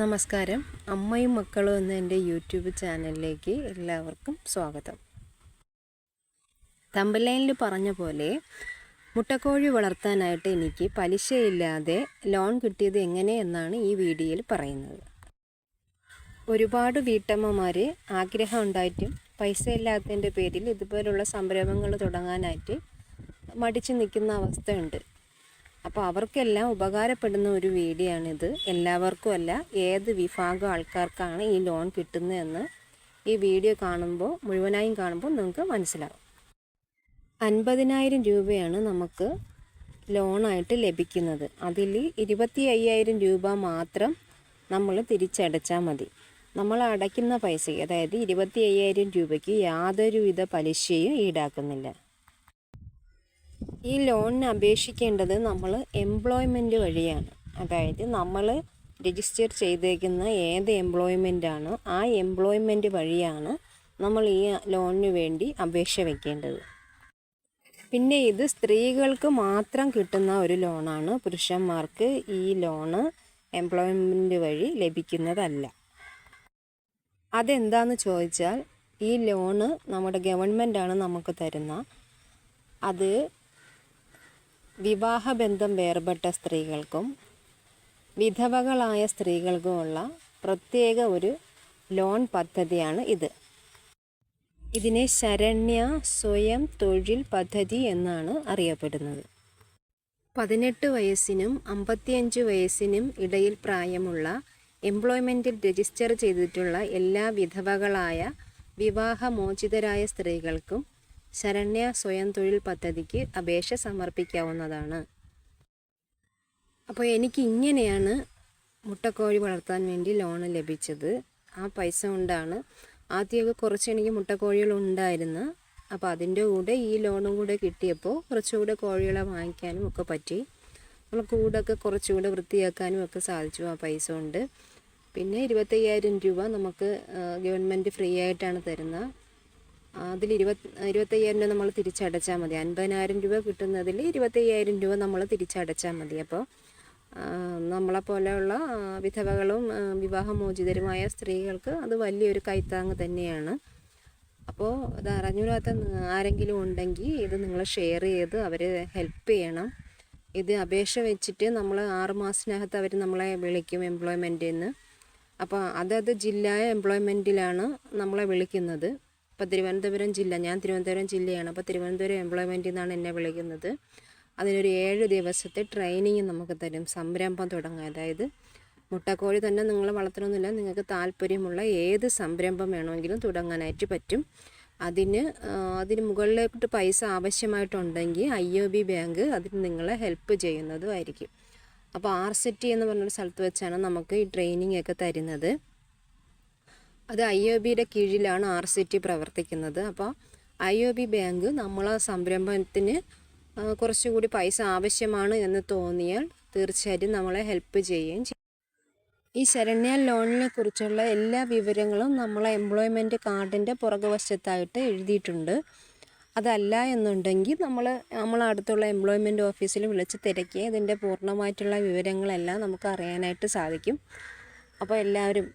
നമസ്കാരം. അമ്മയും മക്കളും എന്ന എന്റെ യൂട്യൂബ് ചാനലിലേക്ക് എല്ലാവർക്കും സ്വാഗതം. തമ്പലൈനിൽ പറഞ്ഞ പോലെ മുട്ടക്കോഴി വളർത്താനായിട്ട് എനിക്ക് പലിശയില്ലാതെ ലോൺ കിട്ടിയത് എങ്ങനെ എന്നാണ് ഈ വീഡിയോയിൽ പറയുന്നത്. ഒരുപാട് വീട്ടമ്മമാർ ആഗ്രഹം ഉണ്ടായിട്ടും പൈസ ഇല്ലാത്തതിന്റെ പേരിൽ ഇതുപോലുള്ള സംരംഭങ്ങൾ തുടങ്ങാനായിട്ട് മടിച്ചു നിൽക്കുന്ന അവസ്ഥയുണ്ട്. അപ്പോൾ അവർക്കെല്ലാം ഉപകാരപ്പെടുന്ന ഒരു വീഡിയോയാണിത്. എല്ലാവർക്കുമല്ല ഏത് വിഭാഗം ആൾക്കാർക്കാണ് ഈ ലോൺ കിട്ടുന്നതെന്ന് ഈ വീഡിയോ കാണുമ്പോൾ മുഴുവനായും കാണുമ്പോൾ നിങ്ങൾക്ക് മനസ്സിലാവും. അൻപതിനായിരം രൂപയാണ് നമുക്ക് ലോണായിട്ട് ലഭിക്കുന്നത്. അതിൽ ഇരുപത്തി അയ്യായിരം രൂപ മാത്രം നമ്മൾ തിരിച്ചടച്ചാൽ മതി. നമ്മൾ അടയ്ക്കുന്ന പൈസ അതായത് ഇരുപത്തി അയ്യായിരം രൂപയ്ക്ക് യാതൊരുവിധ പലിശയും ഈടാക്കുന്നില്ല. ഈ ലോണിന് അപേക്ഷിക്കേണ്ടത് നമ്മൾ എംപ്ലോയ്മെന്റ് വഴിയാണ്. അതായത് നമ്മൾ രജിസ്റ്റർ ചെയ്തേക്കുന്ന ഏത് എംപ്ലോയ്മെന്റ് ആണോ ആ എംപ്ലോയ്മെന്റ് വഴിയാണ് നമ്മൾ ഈ ലോണിന് വേണ്ടി അപേക്ഷ വയ്ക്കേണ്ടത് പിന്നെ ഇത് സ്ത്രീകൾക്ക് മാത്രം കിട്ടുന്ന ഒരു ലോണാണ് പുരുഷന്മാർക്ക് ഈ ലോണ് എംപ്ലോയ്മെന്റ് വഴി ലഭിക്കുന്നതല്ല. അതെന്താണെന്ന് ചോദിച്ചാൽ ഈ ലോണ് നമ്മുടെ ഗവൺമെന്റാണ് നമുക്ക് തരുന്ന. അത് വിവാഹബന്ധം വേർപെട്ട സ്ത്രീകൾക്കും വിധവകളായ സ്ത്രീകൾക്കുമുള്ള പ്രത്യേക ഒരു ലോൺ പദ്ധതിയാണ് ഇത്. ഇതിനെ ശരണ്യ സ്വയം തൊഴിൽ പദ്ധതി എന്നാണ് അറിയപ്പെടുന്നത്. പതിനെട്ട് വയസ്സിനും അമ്പത്തിയഞ്ച് വയസ്സിനും ഇടയിൽ പ്രായമുള്ള എംപ്ലോയ്മെന്റിൽ രജിസ്റ്റർ ചെയ്തിട്ടുള്ള എല്ലാ വിധവകളായ വിവാഹമോചിതരായ സ്ത്രീകൾക്കും ശരണ്യ സ്വയം തൊഴിൽ പദ്ധതിക്ക് അപേക്ഷ സമർപ്പിക്കാവുന്നതാണ്. അപ്പോൾ എനിക്ക് ഇങ്ങനെയാണ് മുട്ടക്കോഴി വളർത്താൻ വേണ്ടി ലോണ് ലഭിച്ചത്. ആ പൈസ കൊണ്ടാണ് ആദ്യമൊക്കെ കുറച്ച് എനിക്ക് മുട്ടക്കോഴികൾ ഉണ്ടായിരുന്നു. അപ്പോൾ അതിന്റെ കൂടെ ഈ ലോണും കൂടെ കിട്ടിയപ്പോൾ കുറച്ചുകൂടെ കോഴികളെ വാങ്ങിക്കാനും ഒക്കെ പറ്റി. നമ്മൾ കൂടൊക്കെ കുറച്ചുകൂടെ വൃത്തിയാക്കാനും ഒക്കെ സാധിച്ചു ആ പൈസ കൊണ്ട്. പിന്നെ ഇരുപത്തയ്യായിരം രൂപ നമുക്ക് ഗവൺമെന്റ് ഫ്രീ ആയിട്ടാണ് തരുന്നത്. അതിൽ ഇരുപത്തി ഇരുപത്തയ്യായിരം രൂപ നമ്മൾ തിരിച്ചടച്ചാൽ മതി. അൻപതിനായിരം രൂപ കിട്ടുന്നതിൽ ഇരുപത്തയ്യായിരം രൂപ നമ്മൾ തിരിച്ചടച്ചാൽ മതി. അപ്പോൾ നമ്മളെ പോലെയുള്ള വിധവകളും വിവാഹമോചിതരുമായ സ്ത്രീകൾക്ക് അത് വലിയൊരു കൈത്താങ് തന്നെയാണ്. അപ്പോൾ ഇത് അറിഞ്ഞൂടാത്ത ആരെങ്കിലും ഉണ്ടെങ്കിൽ ഇത് നിങ്ങൾ ഷെയർ ചെയ്ത് അവരെ ഹെൽപ്പ് ചെയ്യണം. ഇത് അപേക്ഷ വെച്ചിട്ട് നമ്മൾ ആറ് മാസത്തിനകത്ത് അവർ നമ്മളെ വിളിക്കും എംപ്ലോയ്മെന്റിൽ നിന്ന്. അപ്പോൾ അതത് ജില്ലാ എംപ്ലോയ്മെന്റിലാണ് നമ്മളെ വിളിക്കുന്നത്. ഇപ്പോൾ തിരുവനന്തപുരം ജില്ല ഞാൻ തിരുവനന്തപുരം ജില്ലയാണ്. അപ്പോൾ തിരുവനന്തപുരം എംപ്ലോയ്മെന്റിൽ നിന്നാണ് എന്നെ വിളിക്കുന്നത്. അതിനൊരു ഏഴ് ദിവസത്തെ ട്രെയിനിങ് നമുക്ക് തരും. സംരംഭം തുടങ്ങാൻ അതായത് മുട്ടക്കോഴി തന്നെ നിങ്ങൾ വളർത്തണമെന്നില്ല നിങ്ങൾക്ക് താല്പര്യമുള്ള ഏത് സംരംഭം വേണമെങ്കിലും തുടങ്ങാനായിട്ട് പറ്റും. അതിന് അതിന് മുകളിലോട്ട് പൈസ ആവശ്യമായിട്ടുണ്ടെങ്കിൽ ഐ ഒ ബി ബാങ്ക് അതിന് നിങ്ങളെ ഹെൽപ്പ് ചെയ്യുന്നതുമായിരിക്കും. അപ്പോൾ ആർ സെറ്റി എന്ന് പറഞ്ഞൊരു സ്ഥലത്ത് വെച്ചാണ് നമുക്ക് ഈ ട്രെയിനിങ് ഒക്കെ തരുന്നത്. അത് ഐ ഒ ബിയുടെ കീഴിലാണ് ആർ സി ടി പ്രവർത്തിക്കുന്നത്. അപ്പോൾ ഐ ഒ ബി ബാങ്ക് നമ്മളെ സംരംഭത്തിന് കുറച്ചുകൂടി പൈസ ആവശ്യമാണ് എന്ന് തോന്നിയാൽ തീർച്ചയായിട്ടും നമ്മളെ ഹെൽപ്പ് ചെയ്യുകയും ചെയ്യും. ഈ ശരണ്യ ലോണിനെ കുറിച്ചുള്ള എല്ലാ വിവരങ്ങളും നമ്മളെ എംപ്ലോയ്മെന്റ് കാർഡിന്റെ പുറകുവശത്തായിട്ട് എഴുതിയിട്ടുണ്ട്. അതല്ല എന്നുണ്ടെങ്കിൽ നമ്മൾ നമ്മളെ അടുത്തുള്ള എംപ്ലോയ്മെന്റ് ഓഫീസിൽ വിളിച്ച് തിരക്കി ഇതിന്റെ പൂർണമായിട്ടുള്ള വിവരങ്ങളെല്ലാം നമുക്ക് അറിയാനായിട്ട് സാധിക്കും. അപ്പോൾ എല്ലാവരും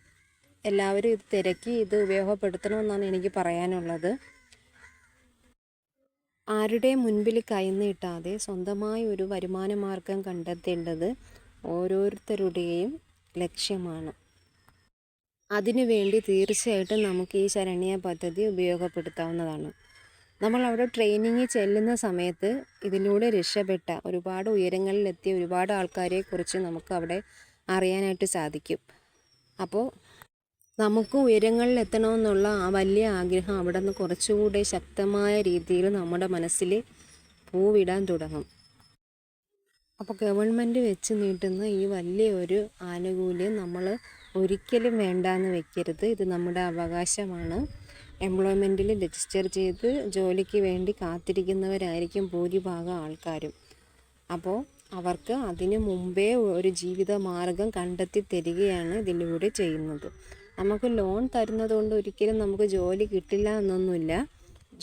എല്ലാവരും ഇത് തിരക്കി ഇത് ഉപയോഗപ്പെടുത്തണമെന്നാണ് എനിക്ക് പറയാനുള്ളത്. ആരുടെ മുൻപിൽ കൈനീട്ടാതെ സ്വന്തമായി ഒരു വരുമാന മാർഗം കണ്ടെത്തേണ്ടത് ഓരോരുത്തരുടെയും ലക്ഷ്യമാണ്. അതിനുവേണ്ടി തീർച്ചയായിട്ടും നമുക്ക് ഈ ശരണ്യ പദ്ധതി ഉപയോഗപ്പെടുത്താവുന്നതാണ്. നമ്മൾ അവിടെ ട്രെയിനിങ് ചെല്ലുന്ന സമയത്ത് ഇതിലൂടെ രക്ഷപ്പെട്ട ഒരുപാട് ഉയരങ്ങളിലെത്തിയ ഒരുപാട് ആൾക്കാരെക്കുറിച്ച് നമുക്ക് അവിടെ അറിയാനായിട്ട് സാധിക്കും. അപ്പോൾ നമുക്ക് ഉയരങ്ങളിൽ എത്തണമെന്നുള്ള ആ വലിയ ആഗ്രഹം അവിടെ നിന്ന് കുറച്ചുകൂടെ ശക്തമായ രീതിയിൽ നമ്മുടെ മനസ്സിൽ പൂവിടാൻ തുടങ്ങും. അപ്പോൾ ഗവൺമെന്റ് വെച്ച് നീട്ടുന്ന ഈ വലിയ ഒരു ആനുകൂല്യം നമ്മൾ ഒരിക്കലും വേണ്ടാന്ന് വെക്കരുത്. ഇത് നമ്മുടെ അവകാശമാണ്. എംപ്ലോയ്മെന്റിൽ രജിസ്റ്റർ ചെയ്ത് ജോലിക്ക് വേണ്ടി കാത്തിരിക്കുന്നവരായിരിക്കും ഭൂരിഭാഗം ആൾക്കാരും. അപ്പോൾ അവർക്ക് അതിനു മുമ്പേ ഒരു ജീവിത മാർഗം കണ്ടെത്തി തരികയാണ് ഇതിലൂടെ ചെയ്യുന്നത്. നമുക്ക് ലോൺ തരുന്നത് കൊണ്ട് ഒരിക്കലും നമുക്ക് ജോലി കിട്ടില്ല എന്നൊന്നുമില്ല.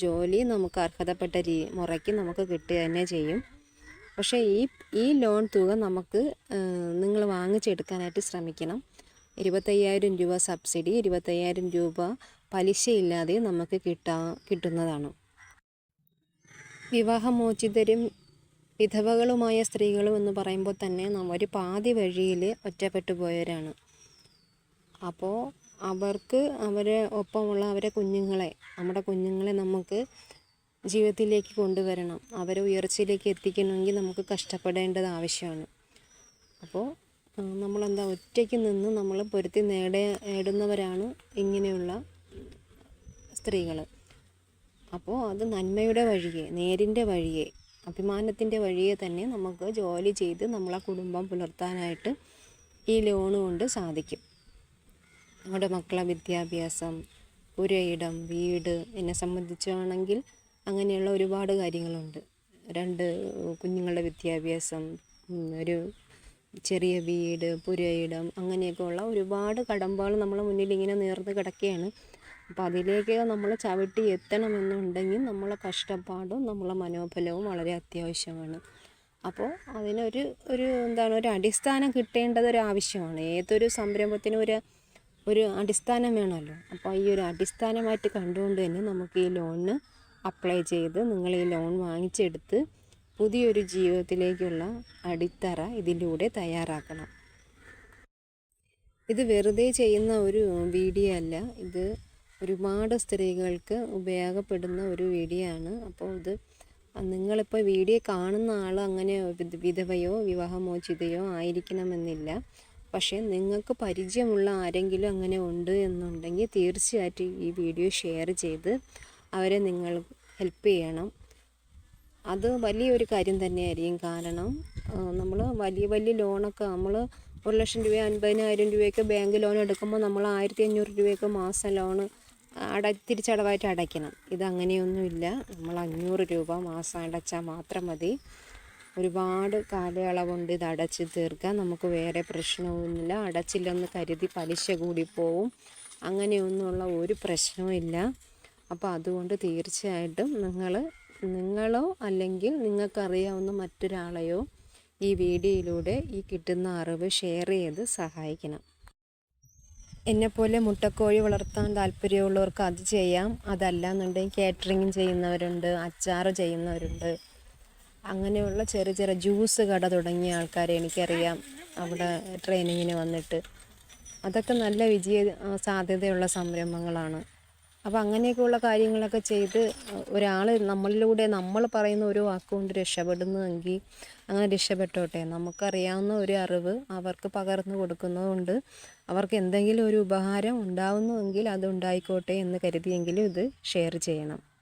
ജോലി നമുക്ക് അർഹതപ്പെട്ട രീ മുറയ്ക്ക് നമുക്ക് കിട്ടുക തന്നെ ചെയ്യും. പക്ഷേ ഈ ഈ ലോൺ തുക നമുക്ക് നിങ്ങൾ വാങ്ങിച്ചെടുക്കാനായിട്ട് ശ്രമിക്കണം. ഇരുപത്തയ്യായിരം രൂപ സബ്സിഡി ഇരുപത്തയ്യായിരം രൂപ പലിശയില്ലാതെ നമുക്ക് കിട്ടാ കിട്ടുന്നതാണ്. വിവാഹമോചിതരും വിധവകളുമായ സ്ത്രീകളും എന്ന് പറയുമ്പോൾ തന്നെ നമ്മൾ ഒരു പാതി വഴിയിൽ ഒറ്റപ്പെട്ടു പോയവരാണ്. അപ്പോൾ അവർക്ക് അവരെ ഒപ്പമുള്ള അവരെ കുഞ്ഞുങ്ങളെ നമ്മുടെ കുഞ്ഞുങ്ങളെ നമുക്ക് ജീവിതത്തിലേക്ക് കൊണ്ടുവരണം. അവരെ ഉയർച്ചയിലേക്ക് എത്തിക്കണമെങ്കിൽ നമുക്ക് കഷ്ടപ്പെടേണ്ടത് ആവശ്യമാണ്. അപ്പോൾ നമ്മളെന്താ ഒറ്റയ്ക്ക് നിന്ന് നമ്മൾ പൊരുത്തി നേടേ നേടുന്നവരാണ് ഇങ്ങനെയുള്ള സ്ത്രീകൾ അപ്പോൾ അത് നന്മയുടെ വഴിയെ നേരിന്റെ വഴിയെ അഭിമാനത്തിന്റെ വഴിയെ തന്നെ നമുക്ക് ജോലി ചെയ്ത് നമ്മളെ കുടുംബം പുലർത്താനായിട്ട് ഈ ലോണ് കൊണ്ട് സാധിക്കും. നമ്മുടെ മക്കളെ വിദ്യാഭ്യാസം പുരയിടം വീട് എന്നെ സംബന്ധിച്ചാണെങ്കിൽ അങ്ങനെയുള്ള ഒരുപാട് കാര്യങ്ങളുണ്ട്. രണ്ട് കുഞ്ഞുങ്ങളുടെ വിദ്യാഭ്യാസം ഒരു ചെറിയ വീട് പുരയിടം അങ്ങനെയൊക്കെയുള്ള ഒരുപാട് കടമ്പകൾ നമ്മളെ മുന്നിൽ ഇങ്ങനെ നേർന്ന് കിടക്കുകയാണ്. അപ്പോൾ അതിലേക്ക് നമ്മൾ ചവിട്ടി എത്തണമെന്നുണ്ടെങ്കിൽ നമ്മളെ കഷ്ടപ്പാടും നമ്മളെ മനോബലവും വളരെ അത്യാവശ്യമാണ്. അപ്പോൾ അതിനൊരു ഒരു എന്താണ് ഒരു അടിസ്ഥാനം കിട്ടേണ്ടത് ഒരു ആവശ്യമാണ്. ഏതൊരു സംരംഭത്തിനും ഒരു ഒരു അടിസ്ഥാനം വേണമല്ലോ. അപ്പോൾ ഈ ഒരു അടിസ്ഥാനമായിട്ട് കണ്ടുകൊണ്ട് തന്നെ നമുക്ക് ഈ ലോണിന് അപ്ലൈ ചെയ്ത് നിങ്ങൾ ഈ ലോൺ വാങ്ങിച്ചെടുത്ത് പുതിയൊരു ജീവിതത്തിലേക്കുള്ള അടിത്തറ ഇതിലൂടെ തയ്യാറാക്കണം. ഇത് വെറുതെ ചെയ്യുന്ന ഒരു വീഡിയോ അല്ല. ഇത് ഒരുപാട് സ്ത്രീകൾക്ക് ഉപയോഗപ്പെടുന്ന ഒരു വീഡിയോ ആണ്. അപ്പോൾ ഇത് നിങ്ങളിപ്പോൾ വീഡിയോ കാണുന്ന ആൾ അങ്ങനെ വിധവയോ വിവാഹമോചിതയോ ആയിരിക്കണമെന്നില്ല. പക്ഷേ നിങ്ങൾക്ക് പരിചയമുള്ള ആരെങ്കിലും അങ്ങനെ ഉണ്ട് എന്നുണ്ടെങ്കിൽ തീർച്ചയായിട്ടും ഈ വീഡിയോ ഷെയർ ചെയ്ത് അവരെ നിങ്ങൾ ഹെൽപ്പ് ചെയ്യണം. അത് വലിയൊരു കാര്യം തന്നെയായിരിക്കും. കാരണം നമ്മൾ വലിയ വലിയ ലോണൊക്കെ നമ്മൾ ഒരു ലക്ഷം രൂപ അൻപതിനായിരം രൂപയൊക്കെ ബാങ്ക് ലോൺ എടുക്കുമ്പോൾ നമ്മൾ ആയിരത്തി അഞ്ഞൂറ് രൂപയൊക്കെ മാസം ലോണ് അട തിരിച്ചടവായിട്ട് അടയ്ക്കണം. ഇതങ്ങനെയൊന്നുമില്ല നമ്മൾ അഞ്ഞൂറ് രൂപ മാസം അടച്ചാൽ മാത്രം മതി. ഒരുപാട് കാലയളവുണ്ട് ഇത് അടച്ച് തീർക്കാൻ. നമുക്ക് വേറെ പ്രശ്നമൊന്നുമില്ല. അടച്ചില്ലെന്ന് കരുതി പലിശ കൂടി പോവും. അങ്ങനെയൊന്നുമുള്ള ഒരു പ്രശ്നവുമില്ല. അപ്പോൾ അതുകൊണ്ട് തീർച്ചയായിട്ടും നിങ്ങൾ നിങ്ങളോ അല്ലെങ്കിൽ നിങ്ങൾക്കറിയാവുന്ന മറ്റൊരാളെയോ ഈ വീഡിയോയിലൂടെ ഈ കിട്ടുന്ന അറിവ് ഷെയർ ചെയ്ത് സഹായിക്കണം. എന്നെപ്പോലെ മുട്ടക്കോഴി വളർത്താൻ താല്പര്യമുള്ളവർക്ക് അത് ചെയ്യാം. അതല്ല എന്നുണ്ടെങ്കിൽ കാറ്ററിങ് ചെയ്യുന്നവരുണ്ട് അച്ചാർ ചെയ്യുന്നവരുണ്ട്. അങ്ങനെയുള്ള ചെറിയ ചെറിയ ജ്യൂസ് കട തുടങ്ങിയ ആൾക്കാരെ എനിക്കറിയാം. അവിടെ ട്രെയിനിങ്ങിന് വന്നിട്ട്. അതൊക്കെ നല്ല വിജയ സാധ്യതയുള്ള സംരംഭങ്ങളാണ്. അപ്പോൾ അങ്ങനെയൊക്കെയുള്ള കാര്യങ്ങളൊക്കെ ചെയ്ത് ഒരാൾ നമ്മളിലൂടെ നമ്മൾ പറയുന്ന ഒരു വാക്കുകൊണ്ട് രക്ഷപ്പെടുന്നതെങ്കിൽ അങ്ങനെ രക്ഷപ്പെട്ടോട്ടെ. നമുക്കറിയാവുന്ന ഒരു അറിവ് അവർക്ക് പകർന്നു കൊടുക്കുന്നതുകൊണ്ട് അവർക്ക് എന്തെങ്കിലും ഒരു ഉപകാരം ഉണ്ടാവുന്നുവെങ്കിൽ അത് ഉണ്ടായിക്കോട്ടെ എന്ന് കരുതിയെങ്കിലും ഇത് ഷെയർ ചെയ്യണം.